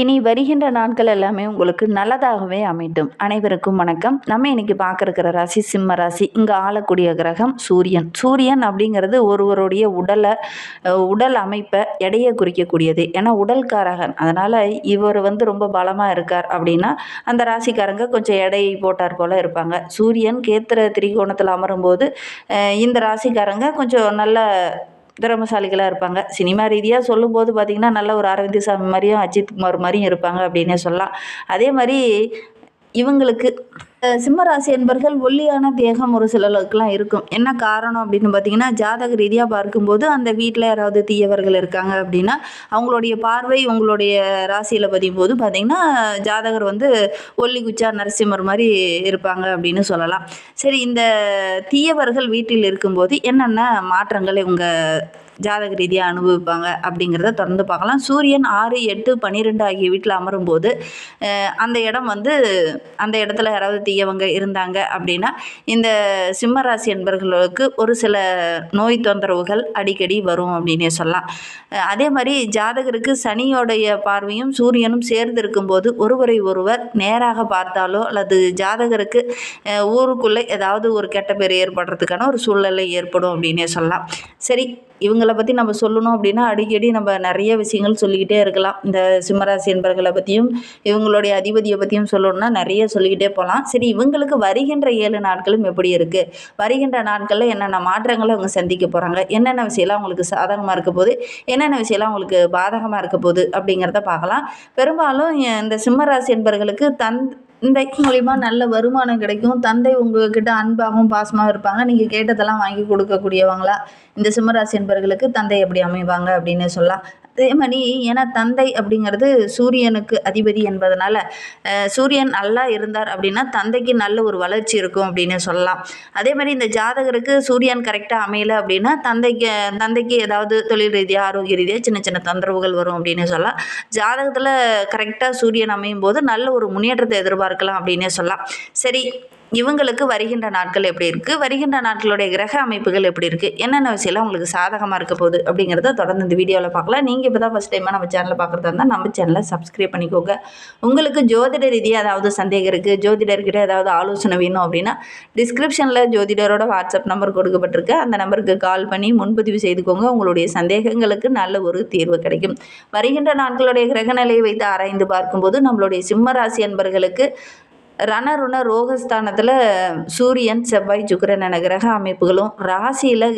இனி வருகின்ற நாட்கள் எல்லாமே உங்களுக்கு நல்லதாகவே அமைட்டும் அனைவருக்கும் வணக்கம். நம்ம இன்னைக்கு பார்க்குற ராசி சிம்ம ராசி இங்கே ஆளக்கூடிய கிரகம் சூரியன். சூரியன் அப்படிங்கிறது ஒருவருடைய உடலை உடல் அமைப்பை எடையை குறிக்கக்கூடியது. ஏன்னா உடல்காரகன். அதனால் இவர் வந்து ரொம்ப பலமாக இருக்கார் அப்படின்னா அந்த ராசிக்காரங்க கொஞ்சம் எடையை போட்டார் போல் இருப்பாங்க. சூரியன் கேத்திர திரிகோணத்தில் அமரும்போது இந்த ராசிக்காரங்க கொஞ்சம் நல்ல திறமசாலிகளாக இருப்பாங்க. சினிமா ரீதியாக சொல்லும்போது பார்த்திங்கன்னா நல்ல ஒரு அரவிந்த் சாமி மாதிரியும் அஜித் குமார் மாதிரியும் இருப்பாங்க அப்படின்னே சொல்லலாம். அதே மாதிரி இவங்களுக்கு சிம்மராசி என்பர்கள் ஒல்லியான தேகம் ஒரு சிலருக்குலாம் இருக்கும். என்ன காரணம் அப்படின்னு பார்த்தீங்கன்னா ஜாதக ரீதியாக பார்க்கும்போது அந்த வீட்டில் யாராவது தீயவர்கள் இருக்காங்க அப்படின்னா அவங்களுடைய பார்வை உங்களுடைய ராசியில் பதியும் போது பார்த்தீங்கன்னா ஜாதகர் வந்து ஒல்லி குச்சா நரசிம்மர் மாதிரி இருப்பாங்க அப்படின்னு சொல்லலாம். சரி இந்த தீயவர்கள் வீட்டில் இருக்கும்போது என்னென்ன மாற்றங்களை உங்கள் ஜாதக ரீதியாக அனுபவிப்பாங்க அப்படிங்கிறத தொடர்ந்து பார்க்கலாம். சூரியன் ஆறு எட்டு பன்னிரெண்டு ஆகிய வீட்டில் அமரும்போது போது அந்த இடம் வந்து அந்த இடத்துல யாராவது தீயவங்க இருந்தாங்க அப்படின்னா இந்த சிம்மராசி என்பர்களுக்கு ஒரு சில நோய் தொந்தரவுகள் அடிக்கடி வரும் அப்படின்னே சொல்லலாம். அதே மாதிரி ஜாதகருக்கு சனியோடைய பார்வையும் சூரியனும் சேர்ந்து இருக்கும்போது ஒருவரை ஒருவர் நேராக பார்த்தாலோ அல்லது ஜாதகருக்கு ஊருக்குள்ளே ஏதாவது ஒரு கெட்ட பேர் ஏற்படுறதுக்கான ஒரு சூழ்நிலை ஏற்படும் அப்படின்னே சொல்லலாம். சரி இவங்களை பற்றி நம்ம சொல்லணும் அப்படின்னா அடிக்கடி நம்ம நிறைய விஷயங்கள் சொல்லிக்கிட்டே இருக்கலாம். இந்த சிம்மராசி என்பர்களை பற்றியும் இவங்களுடைய அதிபதியை பற்றியும் சொல்லணும்னா நிறைய சொல்லிக்கிட்டே போகலாம் சரி இவங்களுக்கு வருகின்ற ஏழு நாட்களும் எப்படி இருக்குது வருகின்ற நாட்களில் என்னென்ன மாற்றங்களை அவங்க சந்திக்க போகிறாங்க என்னென்ன விஷயம்லாம் அவங்களுக்கு சாதகமாக இருக்க போகுது? என்னென்ன விஷயம்லாம் அவங்களுக்கு பாதகமாக இருக்க போகுது அப்படிங்கிறத பார்க்கலாம். பெரும்பாலும் இந்த சிம்மராசி என்பர்களுக்கு தன் இந்த மூலிமா நல்ல வருமானம் கிடைக்கும். தந்தை உங்ககிட்ட அன்பாகவும் பாசமாகவும் இருப்பாங்க. நீங்கள் கேட்டதெல்லாம் வாங்கி கொடுக்கக்கூடியவங்களா? இந்த சிம்மராசி என்பர்களுக்கு தந்தை எப்படி அமைவாங்க அப்படின்னு சொல்லலாம். அதே மாதிரி ஏன்னா தந்தை அப்படிங்கிறது சூரியனுக்கு அதிபதி என்பதனால சூரியன் நல்லா இருந்தார் அப்படின்னா தந்தைக்கு நல்ல ஒரு வளர்ச்சி இருக்கும் அப்படின்னு சொல்லலாம். அதே மாதிரி இந்த ஜாதகருக்கு சூரியன் கரெக்டாக அமையலை அப்படின்னா தந்தைக்கு தந்தைக்கு ஏதாவது தொழில் ரீதியாக ஆரோக்கிய ரீதியாக சின்ன சின்ன தொந்தரவுகள் வரும் அப்படின்னு சொல்லலாம். ஜாதகத்தில் கரெக்டாக சூரியன் அமையும் போது நல்ல ஒரு முன்னேற்றத்தை எதிர்பார்க்கலாம் அப்படின்னே சொல்லலாம். சரி இவங்களுக்கு வருகின்ற நாட்கள் எப்படி இருக்குது வருகின்ற நாட்களுடைய கிரக அமைப்புகள் எப்படி இருக்குது என்னென்ன விஷயம்லாம் உங்களுக்கு சாதகமாக இருக்க போகுது அப்படிங்கிறத தொடர்ந்து இந்த வீடியோவில் பார்க்கலாம். நீங்கள் இப்போ தான் ஃபஸ்ட் டைமாக நம்ம சேனலில் பார்க்குறதா இருந்தால் நம்ம சேனலை சப்ஸ்கிரைப் பண்ணிக்கோங்க. உங்களுக்கு ஜோதிட ரீதியாக ஏதாவது சந்தேகம் இருக்குது ஜோதிடர்கிட்ட ஏதாவது ஆலோசனை வேணும் அப்படின்னா டிஸ்கிரிப்ஷனில் ஜோதிடரோட வாட்ஸ்அப் நம்பர் கொடுக்கப்பட்டிருக்கு. அந்த நம்பருக்கு கால் பண்ணி முன்பதிவு செய்துக்கோங்க. உங்களுடைய சந்தேகங்களுக்கு நல்ல ஒரு தீர்வு கிடைக்கும். வருகின்ற நாட்களுடைய கிரக நிலையை வைத்து ஆராய்ந்து பார்க்கும்போது நம்மளுடைய சிம்ம ராசி அன்பர்களுக்கு ரணருண ரோகஸ்தானத்தில் சூரியன் செவ்வாய் சுக்கிரன் என கிரக அமைப்புகளும் ராசியில்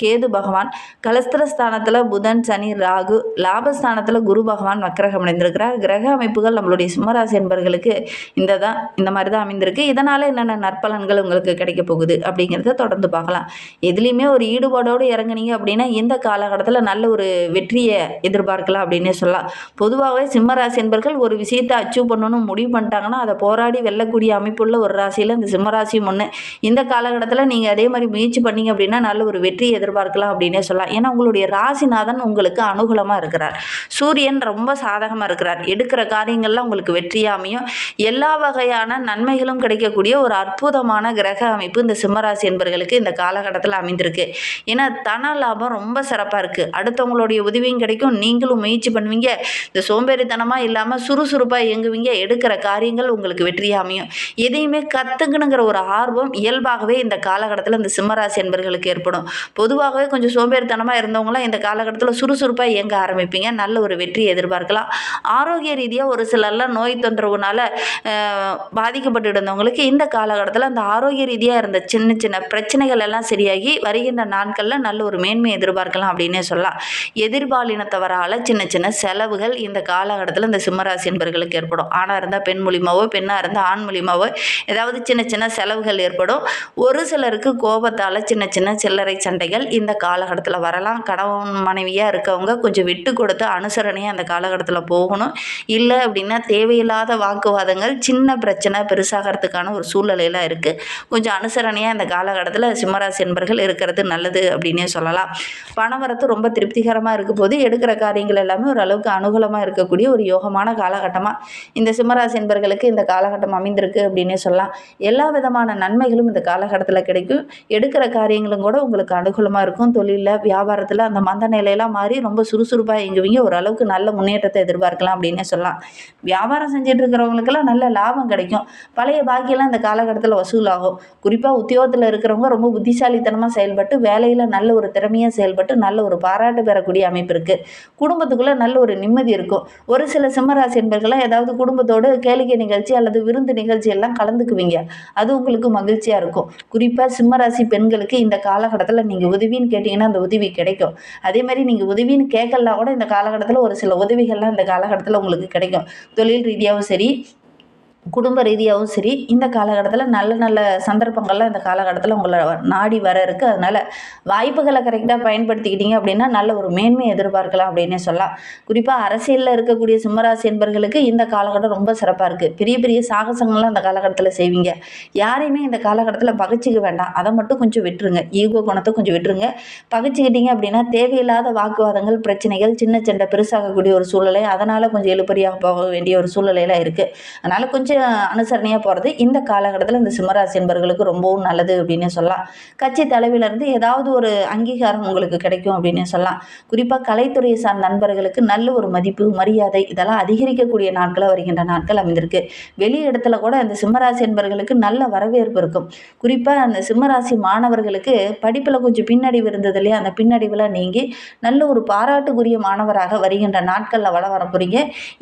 கேது பகவான் கலஸ்திரஸ்தானத்தில் புதன் சனி ராகு லாபஸ்தானத்தில் குரு பகவான் வக்கரகம் அடைந்திருக்கிறார். கிரக அமைப்புகள் நம்மளுடைய சிம்மராசி என்பர்களுக்கு இந்த தான் இந்த மாதிரி தான் அமைந்திருக்கு. இதனால் என்னென்ன நற்பலன்கள் உங்களுக்கு கிடைக்க போகுது அப்படிங்கிறத தொடர்ந்து பார்க்கலாம். எதுலேயுமே ஒரு ஈடுபாடோடு இறங்குனீங்க அப்படின்னா இந்த காலகட்டத்தில் நல்ல ஒரு வெற்றியை எதிர்பார்க்கலாம் அப்படின்னே சொல்லலாம். பொதுவாகவே சிம்மராசி என்பர்கள் ஒரு விஷயத்தை அச்சீவ் பண்ணணும்னு முடிவு பண்ணிட்டாங்கன்னா அதை போராடி வெல்லக்கூடிய அமைப்புள்ள ஒரு ராசியில் இந்த சிம்மராசியும் ஒன்று இந்த காலகட்டத்தில் நீங்கள் அதே மாதிரி முயற்சி பண்ணீங்க அப்படின்னா நல்ல ஒரு வெற்றியை எதிர்பார்க்கலாம் அப்படின்னே சொல்லலாம். ஏன்னா உங்களுடைய ராசிநாதன் உங்களுக்கு அனுகூலமாக இருக்கிறார். சூரியன் ரொம்ப சாதகமாக இருக்கிறார். எடுக்கிற காரியங்கள்லாம் உங்களுக்கு வெற்றியாமையும் எல்லா வகையான நன்மைகளும் கிடைக்கக்கூடிய ஒரு அற்புதமான கிரக அமைப்பு இந்த சிம்மராசி என்பர்களுக்கு இந்த காலகட்டத்தில் அமைந்திருக்கு. ஏன்னா தன லாபம் ரொம்ப சிறப்பாக இருக்குது அடுத்தவங்களுடைய உதவியும் கிடைக்கும். நீங்களும் முயற்சி பண்ணுவீங்க. இந்த சோம்பேறித்தனமாக இல்லாமல் சுறுசுறுப்பாக இயங்குவீங்க. எடுக்கிற காரியங்கள் உங்களுக்கு வெற்றியாக அமையும். எதையுமே கற்றுக்கணுங்கிற ஒரு ஆர்வம் இயல்பாகவே இந்த காலகட்டத்தில் இந்த சிம்மராசி என்பர்களுக்கு ஏற்படும். பொதுவாக பொதுவாகவே கொஞ்சம் சோம்பேறித்தனமாக இருந்தவங்களாம் இந்த காலகட்டத்தில் சுறுசுறுப்பாக இயங்க ஆரம்பிப்பீங்க. நல்ல ஒரு வெற்றியை எதிர்பார்க்கலாம். ஆரோக்கிய ரீதியாக ஒரு சிலர்லாம் நோய் தொந்தரவுனால பாதிக்கப்பட்டு இருந்தவங்களுக்கு இந்த காலகட்டத்தில் அந்த ஆரோக்கிய ரீதியாக இருந்த சின்ன சின்ன பிரச்சனைகள் எல்லாம் சரியாகி வருகின்ற நாட்களில் நல்ல ஒரு மேன்மை எதிர்பார்க்கலாம் அப்படின்னே சொல்லலாம். எதிர்பாலினத்தவரால் சின்ன சின்ன செலவுகள் இந்த காலகட்டத்தில் இந்த சிம்மராசி என்பர்களுக்கு ஏற்படும். ஆணாக இருந்தால் பெண் மூலியமாவோ பெண்ணாக இருந்தால் ஆண் மூலியமாவோ ஏதாவது சின்ன சின்ன செலவுகள் ஏற்படும். ஒரு சிலருக்கு கோபத்தால் சின்ன சின்ன சில்லறை சண்டைகள் இந்த காலகட்டத்தில் வரலாம். கணவன் மனைவியாக இருக்கவங்க கொஞ்சம் விட்டு கொடுத்து அனுசரணையாக அந்த காலகட்டத்தில் போகணும். இல்லை அப்படின்னா தேவையில்லாத வாக்குவாதங்கள் சின்ன பிரச்சனை பெருசாகிறதுக்கான ஒரு சூழ்நிலையெல்லாம் இருக்குது கொஞ்சம் அனுசரணையாக இந்த காலகட்டத்தில் சிம்மராசி என்பர்கள் இருக்கிறது நல்லது அப்படின்னே சொல்லலாம். பணவரத்து ரொம்ப திருப்திகரமாக இருக்கும் போது எடுக்கிற காரியங்கள் எல்லாமே ஓரளவுக்கு அனுகூலமாக இருக்கக்கூடிய ஒரு யோகமான காலகட்டமாக இந்த சிம்மராசி என்பர்களுக்கு இந்த காலகட்டம் அமைந்திருக்கு அப்படின்னே சொல்லலாம். எல்லா விதமான நன்மைகளும் இந்த காலகட்டத்தில் கிடைக்கும். எடுக்கிற காரியங்களும் கூட உங்களுக்கு அனுகூலம் அனுகூலமாக இருக்கும். தொழிலில் வியாபாரத்தில் அந்த மந்த நிலையெல்லாம் மாறி ரொம்ப சுறுசுறுப்பாக இயங்குவீங்க. ஓரளவுக்கு நல்ல முன்னேற்றத்தை எதிர்பார்க்கலாம் அப்படின்னே சொல்லலாம். வியாபாரம் செஞ்சுட்டு இருக்கிறவங்களுக்கெல்லாம் நல்ல லாபம் கிடைக்கும். பழைய பாக்கியெல்லாம் இந்த காலகட்டத்தில் வசூலாகும். குறிப்பாக உத்தியோகத்தில் இருக்கிறவங்க ரொம்ப புத்திசாலித்தனமாக செயல்பட்டு வேலையில் நல்ல ஒரு திறமையாக செயல்பட்டு நல்ல ஒரு பாராட்டு பெறக்கூடிய அமைப்பு இருக்குது குடும்பத்துக்குள்ளே நல்ல ஒரு நிம்மதி இருக்கும். ஒரு சில சிம்மராசி என்பர்கள்லாம் ஏதாவது குடும்பத்தோடு கேளிக்கை நிகழ்ச்சி அல்லது விருந்து நிகழ்ச்சி எல்லாம் கலந்துக்குவீங்க. அது உங்களுக்கு மகிழ்ச்சியாக இருக்கும். குறிப்பாக சிம்மராசி பெண்களுக்கு இந்த காலகட்டத்தில் நீங்கள் உதவின்னு கேட்டிங்கன்னா அந்த உதவி கிடைக்கும். அதே மாதிரி நீங்கள் உதவின்னு கேட்கலாம் கூட இந்த காலகட்டத்தில் ஒரு சில உதவிகள்லாம் இந்த காலகட்டத்தில் உங்களுக்கு கிடைக்கும். தொழில் ரீதியாகவும் சரி குடும்ப ரீதியாகவும் சரி இந்த காலகட்டத்தில் நல்ல நல்ல சந்தர்ப்பங்கள்லாம் இந்த காலகட்டத்தில் உங்களை நாடி வர இருக்குது அதனால் வாய்ப்புகளை கரெக்டாக பயன்படுத்திக்கிட்டீங்க அப்படின்னா நல்ல ஒரு மேன்மை எதிர்பார்க்கலாம் அப்படின்னே சொல்லலாம். குறிப்பாக அரசியலில் இருக்கக்கூடிய சிம்மராசி என்பர்களுக்கு இந்த காலகட்டம் ரொம்ப சிறப்பாக இருக்குது பெரிய பெரிய சாகசங்கள்லாம் இந்த காலகட்டத்தில் செய்வீங்க. யாரையுமே இந்த காலகட்டத்தில் பகைச்சிக்க வேண்டாம். அதை மட்டும் கொஞ்சம் விட்டுருங்க. ஈகோ குணத்தை கொஞ்சம் விட்டுருங்க. பகைச்சிக்கிட்டீங்க அப்படின்னா தேவையில்லாத வாக்குவாதங்கள் பிரச்சனைகள் சின்ன சின்ன பெருசாகக்கூடிய ஒரு சூழ்நிலை அதனால் கொஞ்சம் எழுப்பறியாக போக வேண்டிய ஒரு சூழ்நிலையெல்லாம் இருக்குது அதனால் கொஞ்சம் அனுசரணையாக போகிறது இந்த காலகட்டத்தில் இந்த சிம்மராசி என்பர்களுக்கு ரொம்பவும் நல்லது அப்படின்னு சொல்லலாம். கட்சி தலைவிலிருந்து ஏதாவது ஒரு அங்கீகாரம் உங்களுக்கு கிடைக்கும் அப்படின்னு சொல்லலாம். குறிப்பாக கலைத்துறையை சார்ந்த நண்பர்களுக்கு நல்ல ஒரு மதிப்பு மரியாதை இதெல்லாம் அதிகரிக்கக்கூடிய நாட்களாக வருகின்ற நாட்கள் அமைந்திருக்கு. வெளி இடத்துல கூட இந்த சிம்மராசி என்பர்களுக்கு நல்ல வரவேற்பு இருக்கும். குறிப்பாக அந்த சிம்மராசி மாணவர்களுக்கு படிப்பில் கொஞ்சம் பின்னடைவு இருந்தது இல்லையா? அந்த பின்னடைவில் நீங்கி நல்ல ஒரு பாராட்டுக்குரிய மாணவராக வருகின்ற நாட்களில் வள வர போகிறீங்க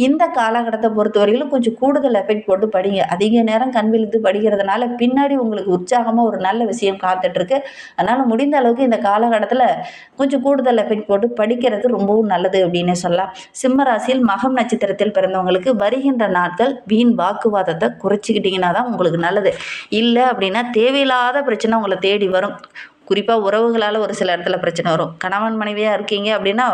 இந்த காலகட்டத்தை பொறுத்தவரையிலும் கொஞ்சம் கூடுதல் எஃபெக்ட் போட்டு படிங்க. அதிக நேரம் கண் விழுந்து படிக்கிறதுனால பின்னாடி உங்களுக்கு உற்சாகமாக ஒரு நல்ல விஷயம் காத்துட்ருக்கு. அதனால் முடிந்த அளவுக்கு இந்த காலகட்டத்தில் கொஞ்சம் கூடுதல் எஃபெக்ட் போட்டு படிக்கிறது ரொம்பவும் நல்லது அப்படின்னு சொல்லலாம். சிம்மராசியில் மகம் நட்சத்திரத்தில் பிறந்தவங்களுக்கு வருகின்ற நாட்கள் வீண் வாக்குவாதத்தை குறைச்சிக்கிட்டிங்கன்னா தான் உங்களுக்கு நல்லது. இல்லை அப்படின்னா தேவையில்லாத பிரச்சனை உங்களை தேடி வரும். குறிப்பாக உறவுகளால் ஒரு சில இடத்துல பிரச்சனை வரும். கணவன் மனைவியாக இருக்கீங்க அப்படின்னா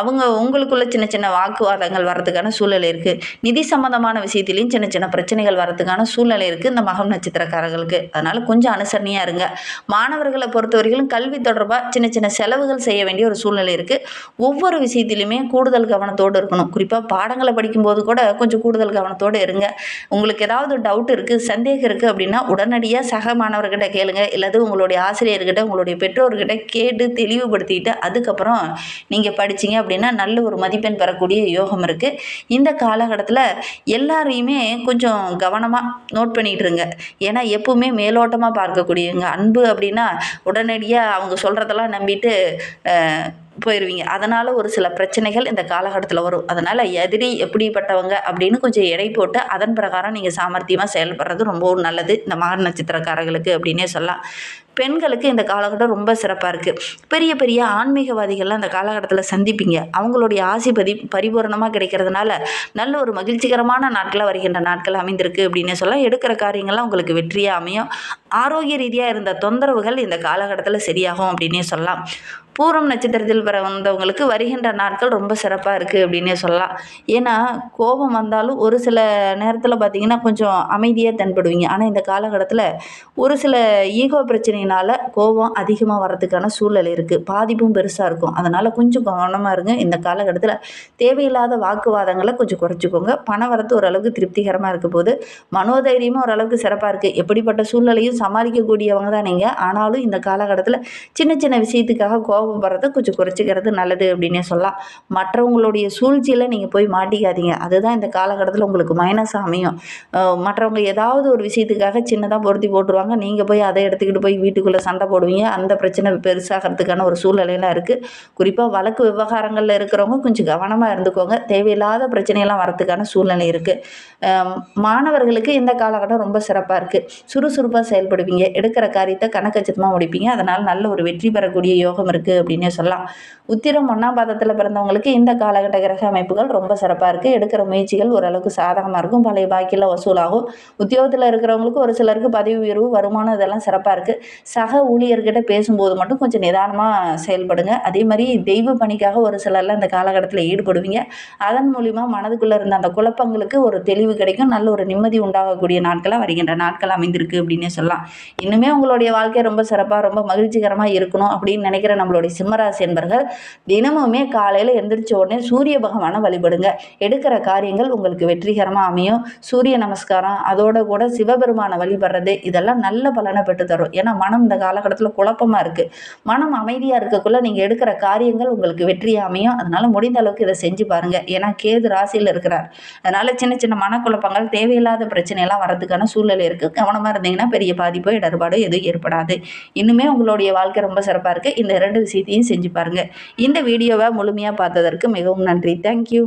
அவங்க உங்களுக்குள்ள சின்ன சின்ன வாக்குவாதங்கள் வரதுக்கான சூழ்நிலை இருக்குது நிதி சம்மந்தமான விஷயத்துலையும் சின்ன சின்ன பிரச்சனைகள் வரதுக்கான சூழ்நிலை இருக்குது இந்த மகம் நட்சத்திரக்காரர்களுக்கு. அதனால் கொஞ்சம் அனுசரணையாக இருங்க. மாணவர்களை பொறுத்தவரையிலும் கல்வி தொடர்பாக சின்ன சின்ன செலவுகள் செய்ய வேண்டிய ஒரு சூழ்நிலை இருக்குது ஒவ்வொரு விஷயத்திலையுமே கூடுதல் கவனத்தோடு இருக்கணும். குறிப்பாக பாடங்களை படிக்கும்போது கூட கொஞ்சம் கூடுதல் கவனத்தோடு இருங்க. உங்களுக்கு ஏதாவது டவுட் இருக்குது சந்தேகம் இருக்குது அப்படின்னா உடனடியாக சக மாணவர்கிட்ட கேளுங்க. இல்லாது உங்களுடைய ஆசிரியர்கிட்ட உங்களுடைய பெற்றோர்கிட்ட கேட்டு தெளிவுபடுத்திட்டு அதுக்கப்புறம் நீங்கள் படிச்சீங்க அப்படின்னா நல்ல ஒரு மதிப்பெண் பெறக்கூடிய யோகம் இருக்குது இந்த காலகட்டத்தில் எல்லாரையுமே கொஞ்சம் கவனமாக நோட் பண்ணிகிட்டு இருங்க. ஏன்னா எப்பவுமே மேலோட்டமாக பார்க்கக்கூடியவங்க அன்பு அப்படின்னா உடனடியாக அவங்க சொல்கிறதெல்லாம் நம்பிட்டு போயிடுவீங்க அதனால் ஒரு சில பிரச்சனைகள் இந்த காலகட்டத்தில் வரும். அதனால் எதிரி எப்படிப்பட்டவங்க அப்படின்னு கொஞ்சம் எடை போட்டு அதன் பிரகாரம் நீங்கள் சாமர்த்தியமாக செயல்படுறது ரொம்பவும் நல்லது. இந்த மகர் நட்சத்திரக்காரர்களுக்கு அப்படின்னே சொல்லலாம். பெண்களுக்கு இந்த காலகட்டம் ரொம்ப சிறப்பாக இருக்குது பெரிய பெரிய ஆன்மீகவாதிகள்லாம் இந்த காலகட்டத்தில் சந்திப்பீங்க. அவங்களுடைய ஆசி பதி பரிபூரணமாக கிடைக்கிறதுனால நல்ல ஒரு மகிழ்ச்சிகரமான நாட்களாக வருகின்ற நாட்கள் அமைந்திருக்கு அப்படின்னு சொல்லலாம் எடுக்கிற காரியங்கள்லாம் உங்களுக்கு வெற்றியாக அமையும். ஆரோக்கிய ரீதியாக இருந்த தொந்தரவுகள் இந்த காலகட்டத்தில் சரியாகும் அப்படின்னே சொல்லலாம். பூரம் நட்சத்திரத்தில் பிறந்தவங்களுக்கு வருகின்ற நாட்கள் ரொம்ப சிறப்பாக இருக்குது அப்படின்னே சொல்லலாம். ஏன்னா கோபம் வந்தாலும் ஒரு சில நேரத்தில் பார்த்திங்கன்னா கொஞ்சம் அமைதியாக தென்படுவீங்க. ஆனால் இந்த காலகட்டத்தில் ஒரு சில ஈகோ பிரச்சனையினால் கோபம் அதிகமாக வர்றதுக்கான சூழ்நிலை இருக்குது பாதிப்பும் பெருசாக இருக்கும். அதனால் கொஞ்சம் கவனமாக இருங்க. இந்த காலகட்டத்தில் தேவையில்லாத வாக்குவாதங்களை கொஞ்சம் குறைச்சிக்கோங்க. பண வரத்து ஓரளவுக்கு திருப்திகரமாக இருக்க போது மனோதைரியமும் ஓரளவுக்கு சிறப்பாக இருக்குது எப்படிப்பட்ட சூழ்நிலையும் சமாளிக்கக்கூடியவங்க தான் நீங்கள் ஆனாலும் இந்த காலகட்டத்தில் சின்ன சின்ன விஷயத்துக்காக கோபம் வர்றதை கொஞ்சம் குறைச்சிக்கிறது நல்லது அப்படின்னே சொல்லலாம். மற்றவங்களுடைய சூழ்ச்சியில் நீங்கள் போய் மாட்டிக்காதீங்க. அதுதான் இந்த காலகட்டத்தில் உங்களுக்கு மைனஸ் அமையும். மற்றவங்க ஏதாவது ஒரு விஷயத்துக்காக சின்னதாக பொருத்தி போட்டுருவாங்க. நீங்கள் போய் அதை எடுத்துக்கிட்டு போய் வீட்டு வீட்டுக்குள்ளே சண்டை போடுவீங்க. அந்த பிரச்சனை பெருசாகிறதுக்கான ஒரு சூழ்நிலையெல்லாம் இருக்குது குறிப்பாக வழக்கு விவகாரங்களில் இருக்கிறவங்க கொஞ்சம் கவனமாக இருந்துக்கோங்க. தேவையில்லாத பிரச்சனையெல்லாம் வரதுக்கான சூழ்நிலை இருக்குது மாணவர்களுக்கு இந்த காலகட்டம் ரொம்ப சிறப்பாக இருக்குது சுறுசுறுப்பாக செயல்படுவீங்க. எடுக்கிற காரியத்தை கணக்கச்சிதமாக முடிப்பீங்க. அதனால் நல்ல ஒரு வெற்றி பெறக்கூடிய யோகம் இருக்குது அப்படின்னே சொல்லலாம். உத்திரம் ஒன்றாம் பாதத்தில் பிறந்தவங்களுக்கு இந்த காலகட்ட கிரக அமைப்புகள் ரொம்ப சிறப்பாக இருக்குது எடுக்கிற முயற்சிகள் ஓரளவுக்கு சாதகமாக இருக்கும். பழைய பாக்கியில் வசூலாகும். உத்தியோகத்தில் இருக்கிறவங்களுக்கு ஒரு சிலருக்கு பதவி உயர்வு வருமானம் இதெல்லாம் சிறப்பாக இருக்குது சக ஊழியர்கிட்ட பேசும்போது மட்டும் கொஞ்சம் நிதானமாக செயல்படுங்க. அதே மாதிரி தெய்வ பணிக்காக ஒரு சிலர்லாம் இந்த காலகட்டத்தில் ஈடுபடுவீங்க. அதன் மூலிமா மனதுக்குள்ளே இருந்த அந்த குழப்பங்களுக்கு ஒரு தெளிவு கிடைக்கும். நல்ல ஒரு நிம்மதி உண்டாகக்கூடிய நாட்களாக வருகின்ற நாட்கள் அமைந்திருக்கு அப்படின்னே சொல்லலாம். இன்னுமே உங்களுடைய வாழ்க்கை ரொம்ப சிறப்பாக ரொம்ப மகிழ்ச்சிகரமாக இருக்கணும் அப்படின்னு நினைக்கிற நம்மளுடைய சிம்மராசி என்பர்கள் தினமுமே காலையில் எந்திரிச்ச உடனே சூரிய பகவானை வழிபடுங்க. எடுக்கிற காரியங்கள் உங்களுக்கு வெற்றிகரமாக அமையும். சூரிய நமஸ்காரம் அதோட கூட சிவபெருமானை வழிபடுறது இதெல்லாம் நல்ல பலனை பெற்று தரும் ஏன்னா மன மனம் இந்த காலகட்டத்தில் குழப்பமாக இருக்குது மனம் அமைதியாக இருக்கக்குள்ளே நீங்கள் எடுக்கிற காரியங்கள் உங்களுக்கு வெற்றியாக அமையும். அதனால் முடிந்த அளவுக்கு இதை செஞ்சு பாருங்கள் ஏன்னா கேது ராசியில் இருக்கிறார். அதனால் சின்ன சின்ன மனக்குழப்பங்கள் தேவையில்லாத பிரச்சனையெல்லாம் வரதுக்கான சூழ்நிலை இருக்குது கவனமாக இருந்தீங்கன்னா பெரிய பாதிப்போ இடர்பாடோ எதுவும் ஏற்படாது. இன்னுமே உங்களுடைய வாழ்க்கை ரொம்ப சிறப்பாக இருக்குது இந்த ரெண்டு விஷயத்தையும் செஞ்சு பாருங்கள் இந்த வீடியோவை முழுமையாக பார்த்ததற்கு மிகவும் நன்றி. தேங்க்யூ